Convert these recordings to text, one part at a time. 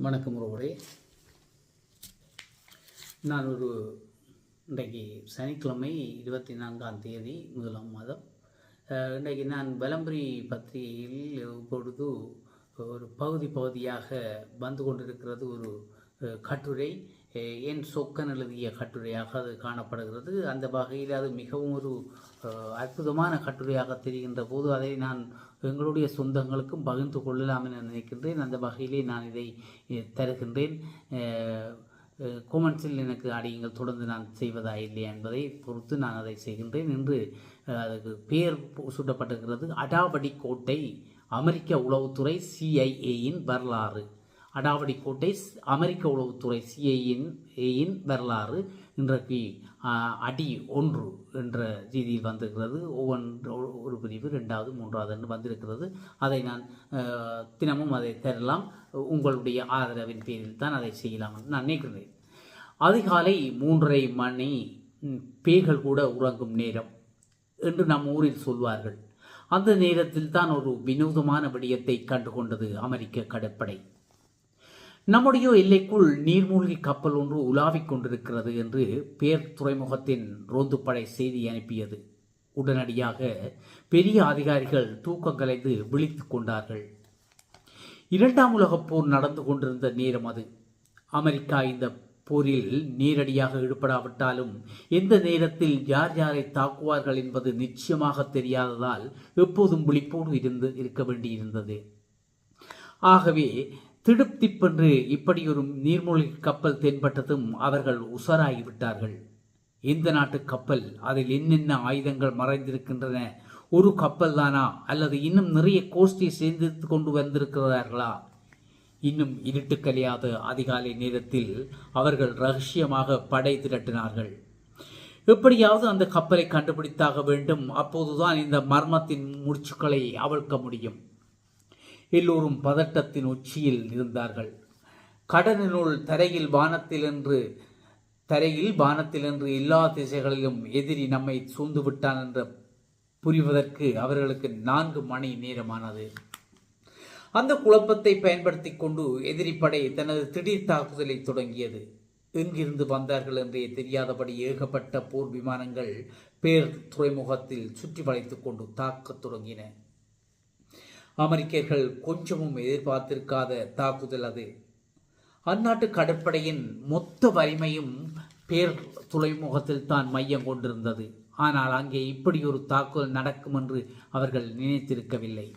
வணக்கம் ஒருவரே நான் ஒரு இன்றைக்கு சனிக்கிழமை இருபத்தி நான்காம் தேதி முதலாம் மாதம். இன்றைக்கு நான் விளம்பரி பத்திரிகையில் இப்பொழுது ஒரு பகுதி பகுதியாக வந்து கொண்டிருக்கிறது ஒரு கட்டுரை என் சொக்கன் எழுதிய கட்டுரையாக அது காணப்படுகிறது? அந்த வகையில் அது மிகவும் ஒரு அற்புதமான கட்டுரையாக தெரிகின்ற போது அதை நான் எங்களுடைய சொந்தங்களுக்கும் பகிர்ந்து கொள்ளலாம் என நினைக்கின்றேன். அந்த வகையிலே நான் இதை தருகின்றேன். கோமெண்ட்ஸில் எனக்கு அடியுங்கள். தொடர்ந்து நான் செய்வதா இல்லையா என்பதை பொறுத்து நான் அதை செய்கின்றேன். என்று அதுக்கு பெயர் சூட்டப்பட்டிருக்கிறது. அடாவடி கோட்டை அமெரிக்க உளவுத்துறை சிஐஏயின் வரலாறு. அடாவடி கோட்டை அமெரிக்க உளவுத்துறை சிஐயின் வரலாறு இன்றைக்கு அடி ஒன்று என்ற ரீதியில் வந்திருக்கிறது. ஒவ்வொன்று ஒரு பிரிவு ரெண்டாவது மூன்றாவது என்று வந்திருக்கிறது. அதை நான் தினமும் அதை தரலாம். உங்களுடைய ஆதரவின் பேரில் தான் அதை செய்யலாம் என்று நான் நினைக்கிறேன். அதிகாலை மூன்றரை மணி பேய்கள் கூட உறங்கும் நேரம் என்று நம் ஊரில் சொல்வார்கள். அந்த நேரத்தில் தான் ஒரு வினோதமான விடயத்தை கண்டுகொண்டது அமெரிக்க கடற்படை. நம்முடைய எல்லைக்குள் நீர்மூழ்கி கப்பல் ஒன்று உலாவிக் கொண்டிருக்கிறது என்று பேர் துறைமுகத்தின் ரோந்துப்படை செய்தி அனுப்பியது. உடனடியாக பெரிய அதிகாரிகள் தூக்கம் கலைந்து விழித்துக் கொண்டார்கள். இரண்டாம் உலகப் போர் நடந்து கொண்டிருந்த நேரம் அது. அமெரிக்கா இந்த போரில் நேரடியாக ஈடுபடாவிட்டாலும் எந்த நேரத்தில் யார் யாரை தாக்குவார்கள் என்பது நிச்சயமாக தெரியாததால் எப்போதும் விழிப்போடு இருந்து இருக்க வேண்டியிருந்தது. ஆகவே திடுப்திப்பென்று இப்படி ஒரு நீர்மூழ்கி கப்பல் தென்பட்டதும் அவர்கள் உஷாராகிவிட்டார்கள். இந்த நாட்டு கப்பல் அதில் என்னென்ன ஆயுதங்கள் மறைந்திருக்கின்றன? ஒரு கப்பல் தானா அல்லது இன்னும் நிறைய கோஷ்டியை சேர்ந்து கொண்டு வந்திருக்கிறார்களா? இன்னும் இருட்டு கலையாத அதிகாலை நேரத்தில் அவர்கள் ரகசியமாக படை திரட்டினார்கள். எப்படியாவது அந்த கப்பலை கண்டுபிடித்தாக வேண்டும். அப்போதுதான் இந்த மர்மத்தின் முடிச்சுக்களை அவிழ்க்க முடியும். எல்லோரும் பதட்டத்தின் உச்சியில் இருந்தார்கள் கடலினுள் தரையில் வானத்தில் என்று தரையில் வானத்தில் என்று எல்லா திசைகளிலும் எதிரி நம்மை சூழ்ந்து விட்டான் என்று புரிவதற்கு அவர்களுக்கு நான்கு மணி நேரமானது. அந்த குழப்பத்தை பயன்படுத்தி கொண்டு எதிரி படை தனது திடீர் தாக்குதலை தொடங்கியது. எங்கிருந்து வந்தார்கள் என்றே தெரியாதபடி ஏகப்பட்ட போர் விமானங்கள் பேர் துறைமுகத்தில் சுற்றி வளைத்துக் கொண்டு தாக்கத் தொடங்கின. அமெரிக்கர்கள் கொஞ்சமும் எதிர்பார்த்திருக்காத தாக்குதல் அது. அந்நாட்டு கடற்படையின் மொத்த வலிமையும் பேர் துறைமுகத்தில் தான் மையம் கொண்டிருந்தது. ஆனால் அங்கே இப்படி ஒரு தாக்குதல் நடக்கும் என்று அவர்கள் நினைத்திருக்கவில்லை.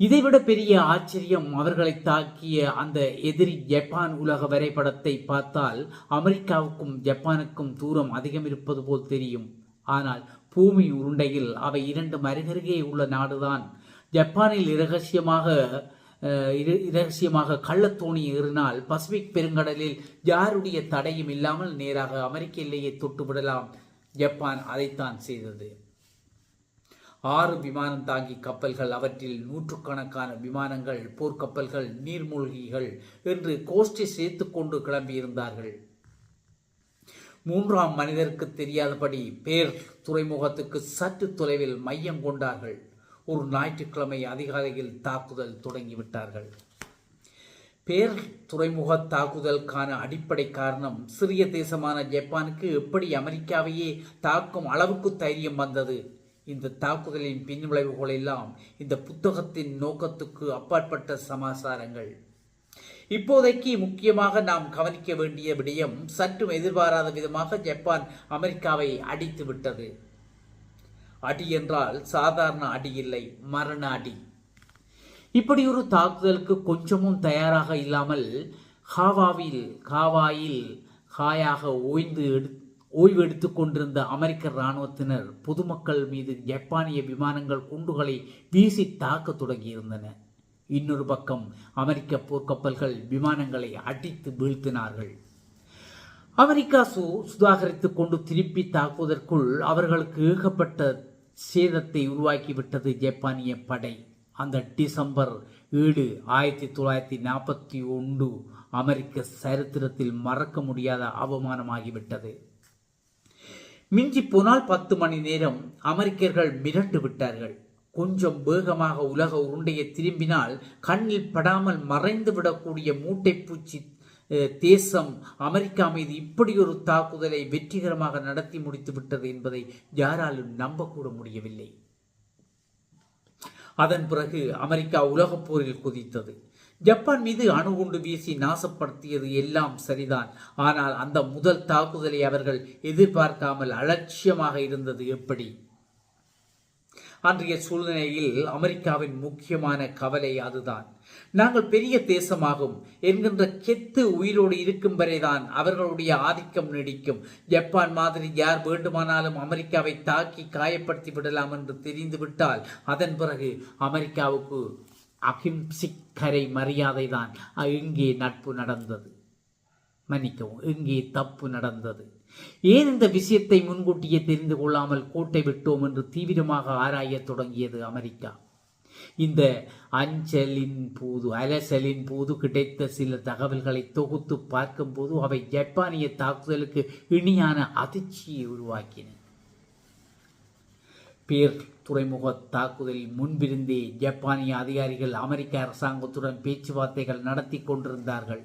இதைவிட பெரிய ஆச்சரியம் அவர்களை தாக்கிய அந்த எதிரி ஜப்பான் உலக வரைபடத்தை பார்த்தால் அமெரிக்காவுக்கும் ஜப்பானுக்கும் தூரம் அதிகம் இருப்பது போல் தெரியும். ஆனால் பூமி உருண்டையில் அவை இரண்டு அருகருகே உள்ள நாடுதான். ஜப்பானில் இரகசியமாக இரு- இரகசியமாக கள்ளத்தோணி ஏறினால் பசிபிக் பெருங்கடலில் யாருடைய தடையும் இல்லாமல் நேராக அமெரிக்க எல்லையை தொட்டுவிடலாம். ஜப்பான் அதைத்தான் செய்தது. ஆறு விமானம் தாங்கி கப்பல்கள் அவற்றில் நூற்றுக்கணக்கான விமானங்கள் போர்க்கப்பல்கள் நீர்மூழ்கிகள் என்று கோஷ்டி சேர்த்து கொண்டு கிளம்பியிருந்தார்கள். மூன்றாம் மனிதருக்கு தெரியாதபடி பேர் துறைமுகத்துக்கு சற்று தொலைவில் மையம் கொண்டார்கள். ஒரு ஞாயிற்றுக்கிழமை அதிகாலையில் தாக்குதல் தொடங்கிவிட்டார்கள். பேர் துறைமுக தாக்குதலுக்கான அடிப்படை காரணம் சிறிய தேசமான ஜப்பானுக்கு எப்படி அமெரிக்காவையே தாக்கும் அளவுக்கு தைரியம் வந்தது. இந்த தாக்குதலின் பின்விளைவுகள் எல்லாம் இந்த புத்தகத்தின் நோக்கத்துக்கு அப்பாற்பட்ட சமாசாரங்கள். இப்போதைக்கு முக்கியமாக நாம் கவனிக்க வேண்டிய விடயம் சற்றும் எதிர்பாராத விதமாக ஜப்பான் அமெரிக்காவை அடித்து விட்டது அடி என்றால் சாதாரண அடி இல்லை மரண அடி. இப்படி ஒரு தாக்குதலுக்கு கொஞ்சமும் தயாராக இல்லாமல் ஹாவாவில் ஹாவாயில் ஹாயாக ஓய்ந்து எடு ஓய்வு கொண்டிருந்த அமெரிக்க இராணுவத்தினர் பொதுமக்கள் மீது ஜப்பானிய விமானங்கள் குண்டுகளை வீசி தாக்கத் தொடங்கியிருந்தன. இன்னொரு பக்கம் அமெரிக்க போர்க்கப்பல்கள் விமானங்களை அடித்து வீழ்த்தினார்கள். அமெரிக்கா சு சுதாகரித்துக் கொண்டு திருப்பி தாக்குவதற்குள் அவர்களுக்கு ஏகப்பட்ட சேதத்தை உருவாக்கிவிட்டது ஜப்பானிய படை. அந்த டிசம்பர் ஏழு ஆயிரத்தி தொள்ளாயிரத்தி நாற்பத்தி ஒன்று அமெரிக்க சரித்திரத்தில் மறக்க முடியாத அவமானமாகிவிட்டது. மிஞ்சி போனால் பத்து மணி நேரம் அமெரிக்கர்கள் மிரண்டு விட்டார்கள். கொஞ்சம் வேகமாக உலக உருண்டையை திரும்பினால் கண்ணில் படாமல் மறைந்து விடக்கூடிய மூட்டைப்பூச்சி பூச்சி தேசம் அமெரிக்கா மீது இப்படி ஒரு தாக்குதலை வெற்றிகரமாக நடத்தி முடித்து விட்டது என்பதை யாராலும் நம்பக்கூட முடியவில்லை. அதன் பிறகு அமெரிக்கா உலகப் போரில் குதித்தது. ஜப்பான் மீது அணுகுண்டு வீசி நாசப்படுத்தியது எல்லாம் சரிதான். ஆனால் அந்த முதல் தாக்குதலை அவர்கள் எதிர்பார்க்காமல் அலட்சியமாக இருந்தது எப்படி? அன்றைய சூழ்நிலையில் அமெரிக்காவின் முக்கியமான கவலை அதுதான். நாங்கள் பெரிய தேசமாகும். என்கின்ற கெத்து உயிரோடு இருக்கும் வரைதான் அவர்களுடைய ஆதிக்கம் நீடிக்கும். ஜப்பான் மாதிரி யார் வேண்டுமானாலும் அமெரிக்காவை தாக்கி காயப்படுத்தி விடலாம் என்று தெரிந்துவிட்டால் அதன் பிறகு அமெரிக்காவுக்கு அகிம்சிக்கரை மரியாதை தான் இங்கே நட்பு நடந்தது. மன்னிக்கவும் இங்கே தப்பு நடந்தது. ஏன் இந்த விஷயத்தை முன்கூட்டியே தெரிந்து கொள்ளாமல் கோட்டை விட்டோம் என்று தீவிரமாக ஆராயத் தொடங்கியது அமெரிக்கா? இந்த அஞ்சலின் போது அலசலின் போது கிடைத்த சில தகவல்களை தொகுத்து பார்க்கும்போது அவை ஜப்பானிய தாக்குதலுக்கு இணையான அதிர்ச்சியை உருவாக்கின. பேர் துறைமுக தாக்குதலில் முன்பிருந்தே ஜப்பானிய அதிகாரிகள் அமெரிக்க அரசாங்கத்துடன் பேச்சுவார்த்தைகள் நடத்தி கொண்டிருந்தார்கள்.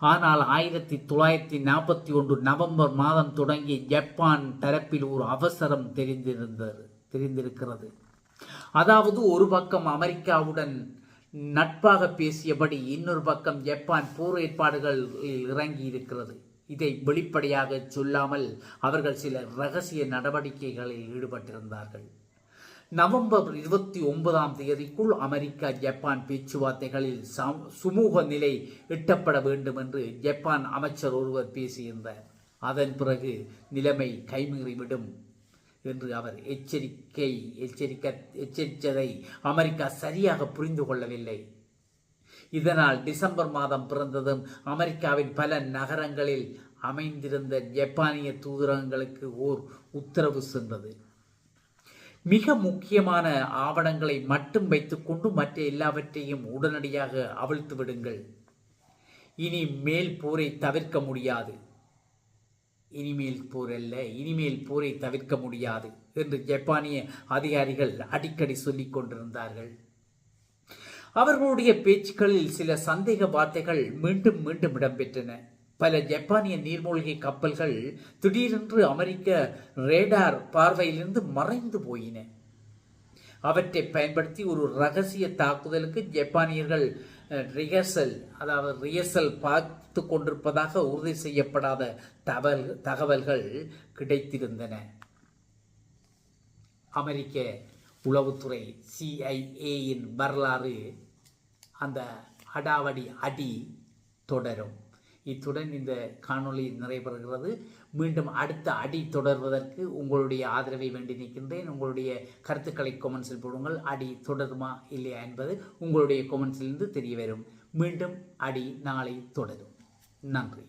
ஆனால் ஆயிரத்தி தொள்ளாயிரத்தி நாற்பத்தி ஒன்று நவம்பர் மாதம் தொடங்கி ஜப்பான் தரப்பில் ஒரு அவசரம் தெரிந்திருந்தது தெரிந்திருக்கிறது. அதாவது ஒரு பக்கம் அமெரிக்காவுடன் நட்பாக பேசியபடி இன்னொரு பக்கம் ஜப்பான் போர் ஏற்பாடுகளில் இறங்கி இருக்கிறது இதை வெளிப்படையாக சொல்லாமல் அவர்கள் சில ரகசிய நடவடிக்கைகளில் ஈடுபட்டிருந்தார்கள். நவம்பர் இருபத்தி ஒன்பதாம் தேதிக்குள் அமெரிக்கா ஜப்பான் பேச்சுவார்த்தைகளில் சுமூக நிலை எட்டப்பட வேண்டும் என்று ஜப்பான் அமைச்சர் ஒருவர் பேசியிருந்தார். அதன் பிறகு நிலைமை கைமீறிவிடும் என்று அவர் எச்சரிக்கை எச்சரிக்க எச்சரித்ததை அமெரிக்கா சரியாக புரிந்து கொள்ளவில்லை. இதனால் டிசம்பர் மாதம் பிறந்ததும் அமெரிக்காவின் பல நகரங்களில் அமைந்திருந்த ஜப்பானிய தூதரகங்களுக்கு ஓர் உத்தரவு சென்றது. மிக முக்கியமான ஆவணங்களை மட்டும் வைத்துக்கொண்டு மற்ற எல்லாவற்றையும் உடனடியாக அவிழ்த்து விடுங்கள். இனி மேல் போரை தவிர்க்க முடியாது. இனிமேல் போர் அல்ல இனிமேல் போரை தவிர்க்க முடியாது என்று ஜப்பானிய அதிகாரிகள் அடிக்கடி சொல்லிக் கொண்டிருந்தார்கள். அவர்களுடைய பேச்சுக்களில் சில சந்தேக வார்த்தைகள் மீண்டும் மீண்டும் இடம்பெற்றன. பல ஜப்பானிய நீர்மூழ்கி கப்பல்கள் திடீரென்று அமெரிக்க ரேடார் பார்வையிலிருந்து மறைந்து போயின. அவற்றை பயன்படுத்தி ஒரு ரகசிய தாக்குதலுக்கு ஜப்பானியர்கள் ரிஹர்சல் அதாவது ரிஹர்சல் பார்த்து கொண்டிருப்பதாக உறுதி செய்யப்படாத தகவல் தகவல்கள் கிடைத்திருந்தன. அமெரிக்க உளவுத்துறை சிஐஏயின் வரலாறு அந்த அடாவடி அடி தொடரும். இத்துடன் இந்த காணொளி நிறைவேறுகிறது மீண்டும் அடுத்த அடி தொடர்வதற்கு உங்களுடைய ஆதரவை வேண்டி நிற்கின்றேன். உங்களுடைய கருத்துக்களை கொமெண்ட்ஸில் போடுங்கள். அடி தொடருமா இல்லையா என்பது உங்களுடைய கொமெண்ட்ஸிலிருந்து தெரிய வரும் மீண்டும் அடி நாளை தொடரும். நன்றி.